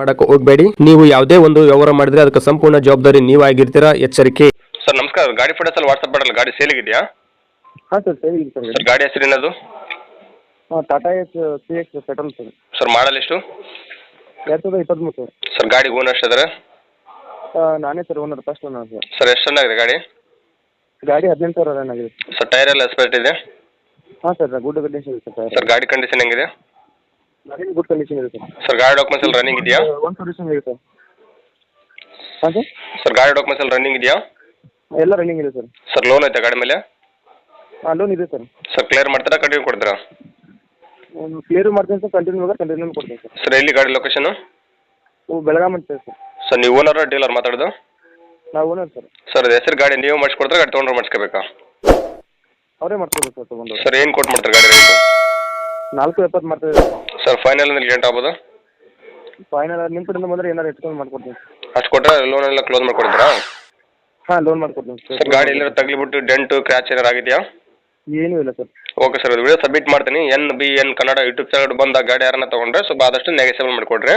ಮಾಡಕ್ಕೆ ಹೋಗಬೇಡಿ. ನೀವು ಯಾವುದೇ ಒಂದು ವ್ಯವಹಾರ ಮಾಡಿದ್ರೆ ಅದಕ್ಕೆ ಸಂಪೂರ್ಣ ಜವಾಬ್ದಾರಿ ನೀವಾಗಿರ್ತೀರಾ? ಎಚ್ಚರಿಕೆ. ಸರ್ ನಮಸ್ಕಾರ. ಗಾಡಿ ಫೋಟೋಸ್ ಅಲ್ಲಿ ವಾಟ್ಸ್ಆಪ್ ಮಾಡಲ್ಲ. ಗಾಡಿ ಸೇಲಿಗಿದೆಯಾ ಹಾಂ ಸರ್ ಸರಿ ಇದೆ ಸರ್. ಸರ್ ಗಾಡಿ ಹೆಸರು ಏನದು? Tata S C X petrol sir. Sir model ಎಷ್ಟು? ಎರಡು ಸಾವಿರದ ಇಪ್ಪತ್ತ್ಮೂರು ಸರ್. ಸರ್ ಗಾಡಿ ಓನರ್ ಎಷ್ಟಿದ್ದಾರೆ ಆ, ನಾನೇ sir owner first owner sir. Sir ಎಷ್ಟು ಚೆನ್ನಾಗಿದೆ ಗಾಡಿ? ಗಾಡಿ ಹದಿನೆಂಟು ಸಾವಿರ ರನ್ ಆಗಿದೆ ಸರ್. ಟೈರ್ ಎಲ್ಲ ಎಸ್ಪೆಕ್ಟ್ ಇದೆ? ಹಾಂ sir good condition sir sir ಗಾಡಿ ಕಂಡೀಷನ್ ಹೆಂಗಿದೆ? ಗಾಡಿ ಗುಡ್ ಕಂಡೀಷನ್ ಇದೆ ಸರ್. ಸರ್ ಗಾಡಿ ಡಾಕ್ಯುಮೆಂಟ್ಸ್ ಅಲ್ಲಿ ರನ್ನಿಂಗ್ ಇದೆಯಾ? ಒಂದು ಕಂಡೀಷನ್ ಇದೆ ಸರ್. ಹಾಂ ಸರ್? ಸರ್ ಗಾಡಿ ಡಾಕ್ಯುಮೆಂಟ್ಸ್ ಅಲ್ಲಿ ರನ್ನಿಂಗ್ ಇದೆಯಾ? ಎಲ್ಲ ರನ್ನಿಂಗ್ ಇದೆ ಸರ್. ಸರ್ ಲೋನ್ ಐತೆ ಗಾಡಿ ಮೇಲೆ? ಹಾಂ ಲೋನ್ ಇದೆ ಸರ್. ಸರ್ ಕ್ಲಿಯರ್ ಮಾಡ್ತೀರಾ ಕಂಟಿನ್ಯೂ ಕೊಡ್ತೀರಾ? ಕ್ಲಿಯರ್ ಮಾಡ್ತೀನಿ ಸರ್ ಕಂಟಿನ್ಯೂ ಹೋದ್ರೆ ಕಂಟಿನ್ಯೂ ಕೊಡ್ತೀನಿ ಸರ್. ಸರ್ ಎಲ್ಲಿ ಗಾಡಿ ಲೊಕೇಶನ್ ಓ ಬೆಳಗಾಂ ಅಂತ ಸರ್. ಸರ್ ನೀವು ಓನರ್ ಡೀಲರ್ ಮಾತಾಡೋದು? ನಾವು ಓನರ್ ಸರ್. ಸರ್ ಹೆಸರು ಗಾಡಿ ನೀವು ಮಾಡಿಸ್ಕೊಡ್ತಾರೆ ಗಾಡಿ ತೊಗೊಂಡ್ರೆ ಮಾಡಿಸ್ಕೋಬೇಕಾ? ಅವರೇ ಮಾಡ್ಕೊಡ್ಬೇಕು ಸರ್ ತೊಗೊಂಡು. ಸರ್ ಏನು ಕೊಟ್ಟು ಮಾಡ್ತಾರೆ ಗಾಡಿ ರೇಟು ನಾಲ್ಕು ಎಪ್ಪತ್ತು ಮಾಡ್ತಿದ್ದಾರೆ ಸರ್ ಫೈನಲ್ ಅಂದ್ರೆ ಲೇಟ್ ಆಗಬಹುದು ಫೈನಲ್ ನಿಮ್ಮ ಕಡೆಯಿಂದ ಬಂದರೆ ಏನಾರು ಕಮ್ಮಿ ಮಾಡ್ಕೊಡ್ತೀನಿ. ಅಷ್ಟು ಕೊಟ್ಟರೆ ಲೋನ್ ಎಲ್ಲ ಕ್ಲೋಸ್ ಮಾಡ್ಕೊಡ್ತೀರಾ? ಹಾಂ ಲೋನ್ ಮಾಡ್ಕೊಡ್ತೀನಿ. ಸರ್ ಗಾಡಿ ಎಲ್ಲರೂ ತಗ್ಲಿಬಿಟ್ಟು ಡೆಂಟು ಕ್ರ್ಯಾಚ್ ಏನಾರು ಆಗಿದೆಯಾ? ಏನು ಇಲ್ಲ ಸರ್. ಓಕೆ ಸರ್ ಅದು ವಿಡಿಯೋ ಸಬ್ಮಿಟ್ ಮಾಡ್ತೀನಿ. N B N Kannada YouTube channel ಬಂದ ಗಾಡಿ ಯಾರನ್ನ ತೊಗೊಂಡ್ರೆ ಸ್ವಲ್ಪ ಆದಷ್ಟು ನೆಗೆಸೇಬಲ್ ಮಾಡಿಕೊಡ್ರಿ.